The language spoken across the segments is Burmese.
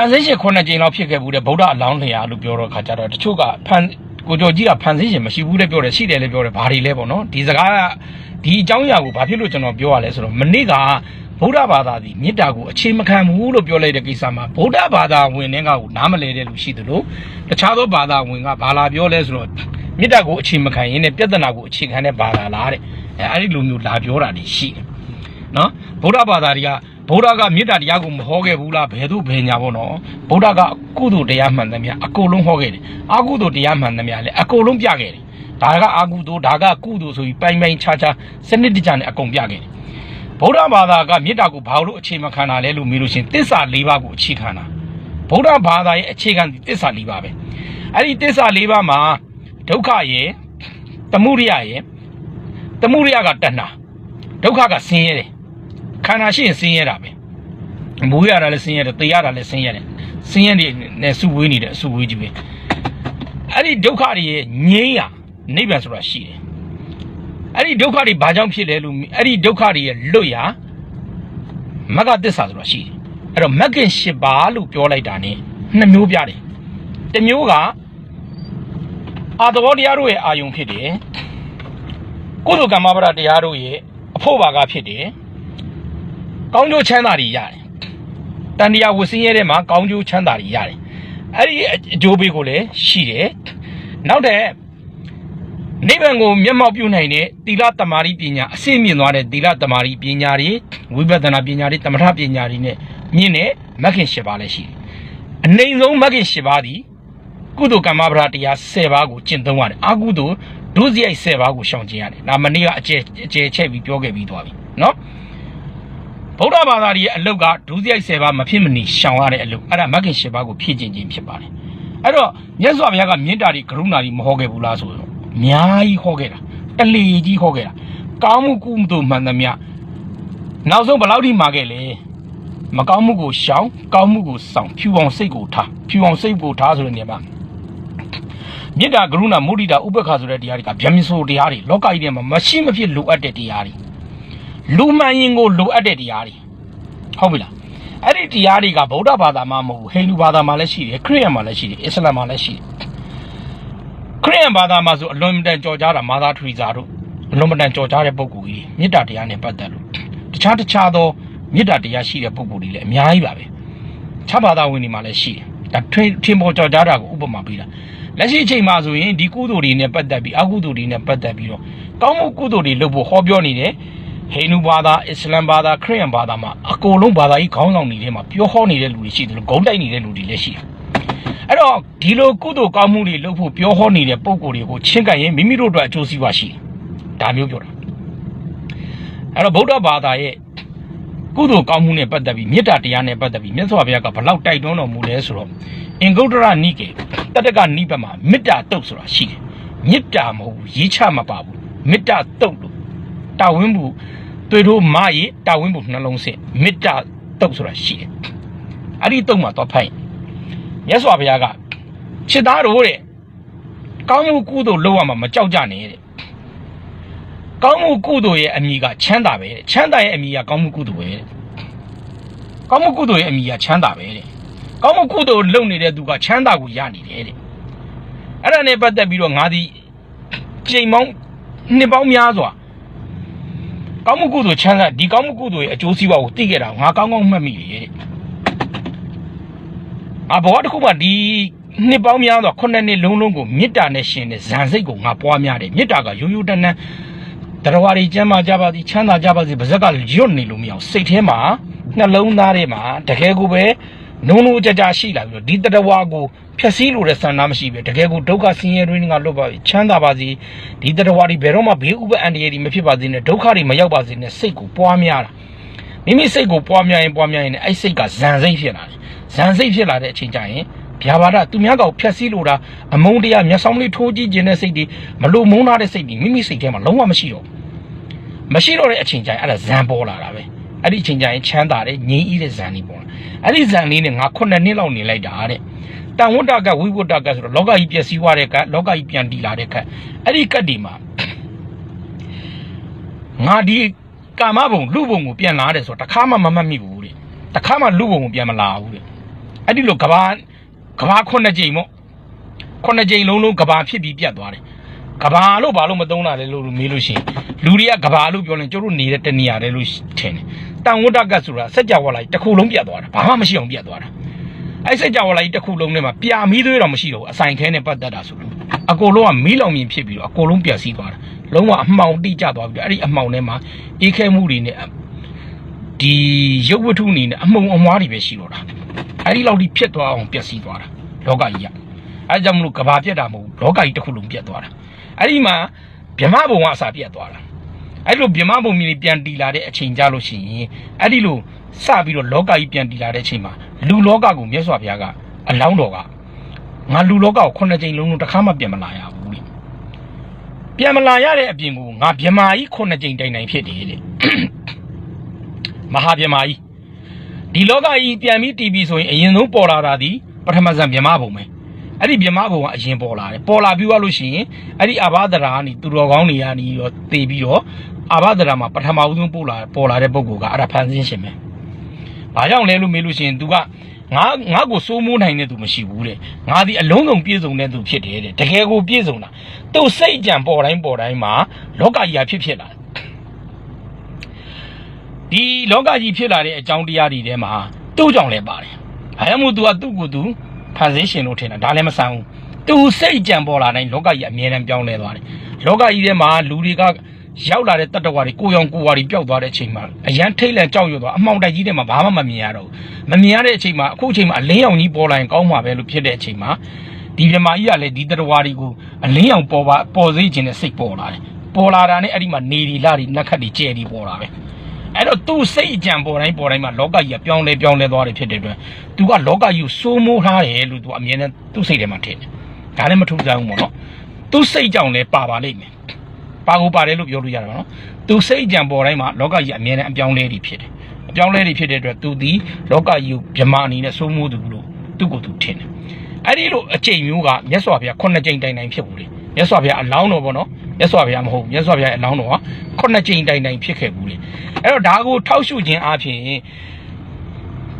န်ဆင်းရှင်ခုနှစ်ကြိမ်လောက်ဖြစ်ခဲ့ဘူးတဲ့ဗုဒ္ဓအလောင်းလျာလို့ပြောတော့ခါကြတော့တချို့ကဖန်ကိုကျော်ကြီးကဖန်ဆင်းရှင်မရှိဘူးတဲ့ပြောတယ်ရှိတယ်လည်းပြောတယ်ဘာတွေလဲပေါ့နော်ဒီစကားကဒီအကြောင်းအရာကိုဘာဖြစ်လို့ကျွန်တော်ပြောရလဲဆိုတော့မနေ့ကဗုဒ္ဓဘာသာဒီမေတ္တာကိုအခြေမခံဘူးလို့ပြောလိုက်တဲ့ကိစ္စမှာဗုဒ္ဓဘာသာဝင်တဲ့ကကိုနားမလဲတဲ့လူရှိသလိုတခြားသောဘာသာဝင်ကဘာလာပြောလဲဆိုတော့မေတ္တာကိုအခြေမခံရင်းနဲ့ပြဿနာကိုအခြေခံတဲ့ဘာသာလားတဲ့အဲအဲ့ဒီလိုမျိုးလာပြောတာတွေရှိတယ် နော်ဗုဒ္ဓဘာသာတွေကဗုဒ္ဓကမေတ္တာတရားကိုမဟောခဲ့ဘူးလားဘယ်သူဘယ်ညာပေါ့နော်ဗုဒ္ဓကကုသိုလ်တရားမှန်သမျှအကုန်လုံးဟောခဲ့တယ်အကုသိုလ်တရားမှန်သမျှလည်းအကုန်လုံးပြခဲ့တယ်ဒါကအကုသိုလ်ဒါကကုသိုလ်ဆိုပြီးပိုင်းပိုင်းခြားခြားစနစ်တကျနဲ့အကုန်ပြခဲ့တယ်ဗုဒ္ဓဘာသာကမေတ္တာကိုဘာလို့အခြေမခံတာလဲလို့မေးလို့ရှရင်တစ္ဆာ၄ပါးကိုအခြေခံတာဗုဒ္ဓဘာသာရဲ့အခြေခံဒီတစ္ဆာ၄ပါးပဲအဲ့ဒီတစ္ဆာ၄ပါးမှာဒုက္ခရယ်တမှုရိယရယ်တမှုရိယကတဏှာဒုက္ခကဆင်းရဲတယ် ခန္ဓာရှိရင်ဆင်းရဲတာပဲမူရတာလည်းဆင်းရဲတယ်တေရတာလည်းဆင်းရဲတယ်ဆင်းရဲနေနဲ့စုဝေးနေတဲ့အစုဝေးကြီးပဲအဲ့ဒီဒုက္ခတွေရဲ့ငြိမ်းရနိဗ္ဗာန်ဆိုတာရှိတယ်အဲ့ဒီဒုက္ခတွေဘာကြောင့်ဖြစ်လဲလို့အဲ့ဒီဒုက္ခတွေရဲ့လွတ်ရမဂ္ဂသစ္စာဆိုတာရှိတယ်အဲ့တော့မဂ္ဂင်၈ပါးလို့ပြောလိုက်တာ ਨੇ နှစ်မျိုးပြတယ်တစ်မျိုးကအာသဘောတရားတို့ရဲ့အာယုံဖြစ်တယ်ကုသိုလ်ကမ္မပဒတရားတို့ရဲ့အဖို့ဘာကဖြစ်တယ် ကောင်းကျိုးချမ်းသာတွေရတယ်တန်တရားဝဆင်းရဲတဲ့မှာကောင်းကျိုးချမ်းသာတွေရတယ်အဲ့ဒီအကျိုးပေးကိုလည်းရှိတယ်နောက်တဲ့နိဗ္ဗာန်ကိုမျက်မှောက်ပြုနိုင်တဲ့သီလတမာရီပညာအစင့်မြင့်သွားတဲ့သီလတမာရီပညာတွေဝိပဿနာပညာတွေတမထပညာတွေနဲ့မြင့်တဲ့မဂ်ခင်၈ပါးလည်းရှိတယ်အနိုင်ဆုံးမဂ်ခင်၈ပါးသည်ကုသိုလ်ကမ္မပဒတရား10ပါးကိုကျင့်သုံးရတယ်အကုသိုလ်ဒုစရိုက်10ပါးကိုရှောင်ကျဉ်ရတယ်ဒါမနေ့ကအကျဲအကျဲချက်ပြီးပြောခဲ့ပြီးသွားပြီနော် ဗုဒ္ဓဘာသာရဲ့အလုတ်ကဒုစရိုက်10ပါးမဖြစ်မနေရှောင်ရတဲ့အလုတ်အဲ့ဒါမဂ္ဂင်10ပါးကိုဖြည့်ကျင်ခြင်းဖြစ်ပါတယ်အဲ့တော့မြတ်စွာဘုရားကမြင့်တာတွေကရုဏာတွေမဟောခဲ့ဘူးလားဆိုတော့အများကြီးဟောခဲ့တာတလေကြီးဟောခဲ့တာကောင်းမှုကုသိုလ်မှန်သမျှနောက်ဆုံးဘယ်လောက်ထိမှာခဲ့လဲမကောင်းမှုကိုရှောင်ကောင်းမှုကိုဆောင်ဖြူအောင်စိတ်ကိုထားဖြူအောင်စိတ်ကိုထားဆိုတဲ့နေရာမှာမေတ္တာကရုဏာမုဒိတာဥပ္ပခါဆိုတဲ့တရားတွေကဗျမဆိုတရားတွေလောကကြီးထဲမှာမရှိမဖြစ်လိုအပ်တဲ့တရားတွေ လူမှန်ရင်ကိုလိုအပ်တဲ့တရားတွေဟုတ်ပြီလားအဲ့ဒီတရားတွေကဗုဒ္ဓဘာသာမှာမဟုတ်ဘူးဟိန္ဒူဘာသာမှာလည်းရှိတယ်ခရစ်ယာန်မှာလည်းရှိတယ်အစ္စလာမ်မှာလည်းရှိတယ်ခရစ်ယာန်ဘာသာမှာဆိုအလွန်မတန်ကြော်ကြားတာမာသာထရီဇာတို့အလွန်မတန်ကြော်ကြားတဲ့ပုဂ္ဂိုလ်ကြီးတွေမေတ္တာတရားနဲ့ပတ်သက်လို့တခြားတခြားသောမေတ္တာတရားရှိတဲ့ပုဂ္ဂိုလ်တွေလည်းအများကြီးပါပဲခြားဘာသာဝင်တွေမှာလည်းရှိတယ်ဒါထင်ထင်ပေါ်ကြော်ကြားတာကိုဥပမာပေးတာလက်ရှိအချိန်မှာဆိုရင်ဒီကုသိုလ်တွေနဲ့ပတ်သက်ပြီးအကုသိုလ်တွေနဲ့ပတ်သက်ပြီးတော့ကောင်းမှုကုသိုလ်တွေလုပ်ဖို့ဟောပြောနေတယ် ဟိန္ဒူဘာသာအစ္စလာမ်ဘာသာခရစ်ယာန်ဘာသာမှာအကုန်လုံးဘာသာကြီးခေါင်းဆောင်နေတဲ့မှာပြောဟောနေတဲ့လူတွေရှိတယ်လို့ဂုံးတိုက်နေတဲ့လူတွေလည်းရှိတယ်။အဲ့တော့ဒီလိုကုသိုလ်ကောင်းမှုတွေလုပ်ဖို့ပြောဟောနေတဲ့ပုံကိုယ်တွေကိုချင်းကပ်ရင်မိမိတို့အတွက်အကျိုးစီးပွားရှိတယ်။ဒါမျိုးပြောတာ။အဲ့တော့ဗုဒ္ဓဘာသာရဲ့ကုသိုလ်ကောင်းမှုနဲ့ပတ်သက်ပြီးမေတ္တာတရားနဲ့ပတ်သက်ပြီးမြတ်စွာဘုရားကဘလောက်တိုက်တွန်းတော်မူလဲဆိုတော့အင်္ဂုတ္တရနိကေတတကနိဘတ်မှာမေတ္တာတုတ်ဆိုတာရှိတယ်။မေတ္တာမဟုတ်ဘူးရေးချမပါဘူးမေတ္တာတုတ်လို့တာဝင်းဘူး တွေ့တို့မရေတာဝင်းဘူးနှလုံးစင်မေတ္တာတုတ်ဆိုတာရှိတယ်အဲ့ဒီတုတ်မှာတော့ဖိုင်မြတ်စွာဘုရားကခြေသားတို့တဲ့ကောင်းမှုကုသိုလ်လုပ်ရမှာမကြောက်ကြနဲ့တဲ့ကောင်းမှုကုသိုလ်ရဲ့အမိကချမ်းသာပဲတဲ့ချမ်းသာရဲ့အမိကကောင်းမှုကုသိုလ်ပဲတဲ့ကောင်းမှုကုသိုလ်ရဲ့အမိကချမ်းသာပဲတဲ့ကောင်းမှုကုသိုလ်လုပ်နေတဲ့သူကချမ်းသာကိုရနေတယ်တဲ့အဲ့ဒါနဲ့ပတ်သက်ပြီးတော့ငါဒီချိန်မောင်းနှစ်ပေါင်းများစွာ ကောင်းမှုကုသိုလ်ချမ်းသာဒီကောင်းမှုကုသိုလ်ရဲ့အကျိုးစီးပွားကိုသိခဲ့တာငါကောင်းကောင်းမှတ်မိတယ်တဲ့ငါဘဝတစ်ခုမှဒီနှစ်ပေါင်းများစွာခုနှစ်နှစ်လုံးလုံးကိုမေတ္တာနဲ့ရှင်တဲ့ဇန်စိတ်ကိုငါပွားများတယ်မေတ္တာကရိုးရိုးတန်းတန်းတရားဝါတွေကျမ်းမာကြပါသည်ချမ်းသာကြပါစေပါဇက်ကရွတ်နေလို့မရအောင်စိတ်ထဲမှာနှလုံးသားထဲမှာတကယ်ကိုပဲ နုံနုံကြကြရှိလာပြီးတော့ဒီတရားဝါကိုဖြည့်ဆည်းလို့တဲ့ဆန္ဒမရှိပဲတကယ်ကိုဒုက္ခဆင်းရဲတွင်းကလွတ်ပါပြီချမ်းသာပါစေဒီတရားဝါတွေဘယ်တော့မှဘေးဥပအန္တရာယ်တွေမဖြစ်ပါစေနဲ့ဒုက္ခတွေမရောက်ပါစေနဲ့စိတ်ကိုပွားများတာမိမိစိတ်ကိုပွားများရင်ပွားများရင်လည်းအဲ့စိတ်ကဇန်စိတ်ဖြစ်လာတယ်ဇန်စိတ်ဖြစ်လာတဲ့အချိန်ကျရင်ဗျာပါဒသူများကောင်ဖြက်စီးလို့တာအမုန်းတရားမျက်စောင်းလေးထိုးကြည့်ခြင်းတဲ့စိတ်တွေမလို့မုန်းထားတဲ့စိတ်တွေမိမိစိတ်ထဲမှာလုံးဝမရှိတော့ဘူးမရှိတော့တဲ့အချိန်ကျရင်အဲ့ဒါဇန်ပေါ်လာတာပဲ အဲ့ဒီအချိန်ကျရင်ချမ်းသာတယ်ငြိမ်းဤတဲ့ဇန်လေးပေါ်လာအဲ့ဒီဇန်လေးနဲ့ငါခုနှစ်နှစ်လောက်နေလိုက်တာတဲ့တန်ဝတ္တကဝိဝတ္တကဆိုတော့လောကကြီးပျက်စီးသွားတဲ့ကလောကကြီးပြန်တည်လာတဲ့ကအဲ့ဒီကတ်ဒီမှာငါဒီကာမဘုံလူဘုံကိုပြန်လာတယ်ဆိုတော့တခါမှမမှတ်မိဘူးတဲ့တခါမှလူဘုံကိုပြန်မလာဘူးတဲ့အဲ့ဒီလိုကဘာကဘာခုနှစ်ကြိမ်ပေါ့ခုနှစ်ကြိမ်လုံးလုံးကဘာဖြစ်ပြီးပြတ်သွားတယ် ကဘာလို့ဘာလို့မသုံးတာလဲလို့မေးလို့ရှိရင်လူတွေကကဘာလို့ပြောရင်ကျတို့နေတဲ့တနေရာလဲလို့ထင်တယ်တန်ဝတ္တကတ်ဆိုတာစัจ java လိုက်တစ်ခုလုံးပြတ်သွားတာဘာမှမရှိအောင်ပြတ်သွားတာအဲ့စัจ java လိုက်တစ်ခုလုံးထဲမှာပြာမီးသွေးတော့မရှိတော့ဘူးအဆိုင်ခဲနဲ့ပတ်သက်တာဆိုလို့အကိုလုံးကမီးလောင်မြင်ဖြစ်ပြီးတော့အကိုလုံးပြတ်စီးသွားတာလုံးဝအမှောင်တိကျသွားပြီးတော့အဲ့ဒီအမှောင်ထဲမှာအေးခဲမှုတွေနဲ့ဒီရုပ်ဝတ္ထုအနေနဲ့အမှုံအမွားတွေပဲရှိတော့တာအဲဒီလောက်ထိဖြစ်သွားအောင်ပျက်စီးသွားတာလောကကြီးကအဲဒါကြောင့်မလို့ကဘာပြက်တာမဟုတ်ဘူးလောကကြီးတစ်ခုလုံးပြက်သွားတာ အဲဒီမှာဗြဟ္မဘုံကအစာပြက်သွားတာအဲဒီလိုဗြဟ္မဘုံကြီးပြန်တည်လာတဲ့အချိန်ကြလို့ရှိရင်အဲဒီလိုစပြီးတော့လောကကြီးပြန်တည်လာတဲ့အချိန်မှာလူလောကကိုမြတ်စွာဘုရားကအလောင်းတော်ကငါလူလောကကိုခုနှစ်ကြိမ်လုံးလုံးတစ်ခါမှပြန်မလာရဘူးလေပြန်မလာရတဲ့အပြင်ကိုငါဗြဟ္မာကြီးခုနှစ်ကြိမ်တိုင်တိုင်ဖြစ်တယ်လေမဟာဗျမကြီးဒီလောကကြီးပြန်ပြီးတီးပြီးဆိုရင်အရင်ဆုံးပေါ်လာတာဒီပထမဇန်ဗျမဘုံပဲ အဲ့ဒီဗျမဘုံကအရင်ပေါ်လာတယ်ပေါ်လာပြီးသွားလို့ရှိရင်အဲ့ဒီအာဘာဒရာကနေသူတော်ကောင်းတွေကနေတော့တည်ပြီးတော့အာဘာဒရာမှာပထမဦးဆုံးပေါ်လာပေါ်လာတဲ့ပုဂ္ဂိုလ်ကအဲ့ဒါဖန်ဆင်းရှင်ပဲဘာကြောင့်လဲလို့မေးလို့ရှိရင် तू ကငါငါကိုစိုးမိုးနိုင်တဲ့သူမရှိဘူးတဲ့ငါဒီအလုံးစုံပြည့်စုံတဲ့သူဖြစ်တယ်တဲ့တကယ်ကိုပြည့်စုံတာသူ့စိတ်ကြံပေါ်တိုင်းပေါ်တိုင်းမှာလောကကြီးကဖြစ်ဖြစ်လာတယ်ဒီလောကကြီးဖြစ်လာတဲ့အကြောင်းတရားတွေထဲမှာသူ့ကြောင့်လည်းပါတယ်။ဘာကြောင့်မို့ तू ကသူ့ကိုယ်သူ ဖန်ဆင်းရှင်လို့ထင်တာဒါလည်းမဆန်းဘူး။ तू စိတ်ကြံပေါ်လာတိုင်းလောကကြီးအမြဲတမ်းပြောင်းလဲသွားတယ်။လောကကြီးထဲမှာလူတွေကရောက်လာတဲ့တတ္တဝါတွေကိုယ်ရောင်ကိုယ်ဝါတွေပျောက်သွားတဲ့အချိန်မှာအရန်ထိတ်လန့်ကြောက်ရွံ့သွားအမှောင်တိုက်ကြီးထဲမှာဘာမှမမြင်ရတော့ဘူး။မမြင်ရတဲ့အချိန်မှာအခုအချိန်မှာအလင်းရောင်ကြီးပေါ်လာရင်ကောင်းမှာပဲလို့ဖြစ်တဲ့အချိန်မှာဒီမြမာကြီးကလည်းဒီတတ္တဝါတွေကိုအလင်းရောင်ပေါ်ပါပေါ်စေခြင်းနဲ့စိတ်ပေါ်လာတယ်။ပေါ်လာတာနဲ့အဲ့ဒီမှာနေဒီလာဒီနက်ခတ်ဒီကျဲဒီပေါ်လာပဲ။ အဲ့တော့သူ့စိတ်အကြံပေါ်တိုင်းပေါ်တိုင်းမှာလောကကြီးကပြောင်းလဲပြောင်းလဲသွားတယ်ဖြစ်တဲ့အတွက်သူကလောကကြီးကိုစိုးမိုးထားတယ်လို့သူအမြဲတမ်းသူ့စိတ်ထဲမှာထင်တယ်။ဒါလည်းမထူးဆန်းဘူးပေါ့နော်။သူ့စိတ်ကြောင့်လည်းပါပါလိမ့်မယ်။ပါကိုပါတယ်လို့ပြောလို့ရတယ်ပေါ့နော်။သူ့စိတ်အကြံပေါ်တိုင်းမှာလောကကြီးအမြဲတမ်းအပြောင်းလဲတွေဖြစ်တယ်။အပြောင်းလဲတွေဖြစ်တဲ့အတွက်သူဒီလောကကြီးကိုဗြဟ္မာအနေနဲ့စိုးမိုးသူလို့သူ့ကိုယ်သူထင်တယ်။အဲ့ဒီလိုအချိန်မျိုးကမြတ်စွာဘုရားခုနှစ်ကြိမ်တိုင်တိုင်ဖြစ်ဘူးလေ။မြတ်စွာဘုရားအလောင်းတော်ပေါ့နော်။ မြတ်စွာဘုရားမဟုတ်ဘူးမြတ်စွာဘုရားရဲ့အလောင်းတော်ကခုနှစ်ကြိမ်တိုင်တိုင်ဖြစ်ခဲ့ဘူးလေ။အဲ့တော့ဒါကိုထောက်ရှုခြင်းအပြင်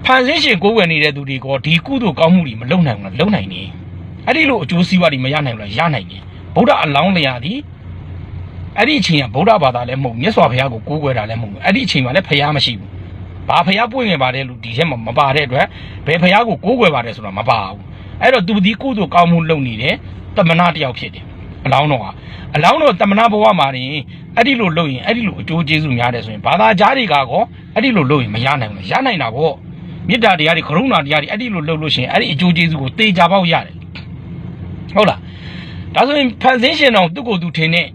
ဖန်ဆင်းရှင်ကိုယ်ဝယ်နေတဲ့သူတွေကဒီကုသိုလ်ကောင်းမှုတွေမလုပ်နိုင်ဘူးလားလုပ်နိုင်နေအဲ့ဒီလိုအကျိုးစီးပွားတွေမရနိုင်ဘူးလားရနိုင်တယ်ဗုဒ္ဓအလောင်းလျာသည်အဲ့ဒီအချိန်ကဗုဒ္ဓဘာသာလည်းမဟုတ်ဘူးမြတ်စွာဘုရားကိုကိုးကွယ်တာလည်းမဟုတ်ဘူးအဲ့ဒီအချိန်မှာလည်းဖရားမရှိဘူးဘာဖရားပွင့်ငယ်ပါတယ်လို့ဒီထဲမှာမပါတဲ့အတွက်ဘယ်ဖရားကိုကိုးကွယ်ပါတယ်ဆိုတာမပါဘူးအဲ့တော့သူဒီကုသိုလ်ကောင်းမှုလုပ်နေတယ်တမနာတစ်ယောက်ဖြစ်တယ် အလောင်းတော်ကအလောင်းတော်တမနာဘဝမှာနေအဲ့ဒီလိုလုပ်ရင်အဲ့ဒီလိုအကျိုးကျေးဇူးများတယ်ဆိုရင်ဘာသာကြားတွေကကောအဲ့ဒီလိုလုပ်ရင်မရနိုင်ဘူးလားရနိုင်တာပေါ့မေတ္တာတရားတွေကရုဏာတရားတွေအဲ့ဒီလိုလုပ်လို့ရှိရင်အဲ့ဒီအကျိုးကျေးဇူးကိုတေချာပေါက်ရတယ်ဟုတ်လားဒါဆိုရင်ဖန်ဆင်းရှင်တော်သူ့ကိုယ်သူထင်တဲ့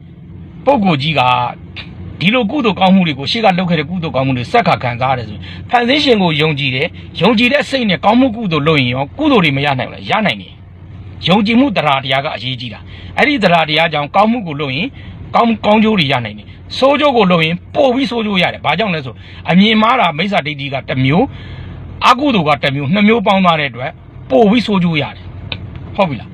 ပုဂ္ဂိုလ်ကြီးကဒီလိုကုသိုလ်ကောင်းမှုတွေကိုရှေ့ကလုပ်ခဲ့တဲ့ကုသိုလ်ကောင်းမှုတွေစက်ခါခံစားရတယ်ဆိုရင်ဖန်ဆင်းရှင်ကိုယုံကြည်တယ်ယုံကြည်တဲ့စိတ်နဲ့ကောင်းမှုကုသိုလ်လုပ်ရင်ရောကုသိုလ်တွေမရနိုင်ဘူးလားရနိုင်တယ် ယုံကြည်မှုတရားတရားကအရေးကြီးတာအဲ့ဒီတရားတရားကြောင့်ကောင်းမှုကိုလုပ်ရင်ကောင်းကောင်းကျိုးတွေရနိုင်တယ်ဆိုးကျိုးကိုလုပ်ရင်ပို့ပြီးဆိုးကျိုးရတယ်ဘာကြောင့်လဲဆိုအမြင်မှားတာမိစ္ဆာဒိဋ္ဌိကတစ်မျိုးအကုသိုလ်ကတစ်မျိုးနှစ်မျိုးပေါင်းသွားတဲ့အတွက်ပို့ပြီးဆိုးကျိုးရတယ်ဟုတ်ပြီလား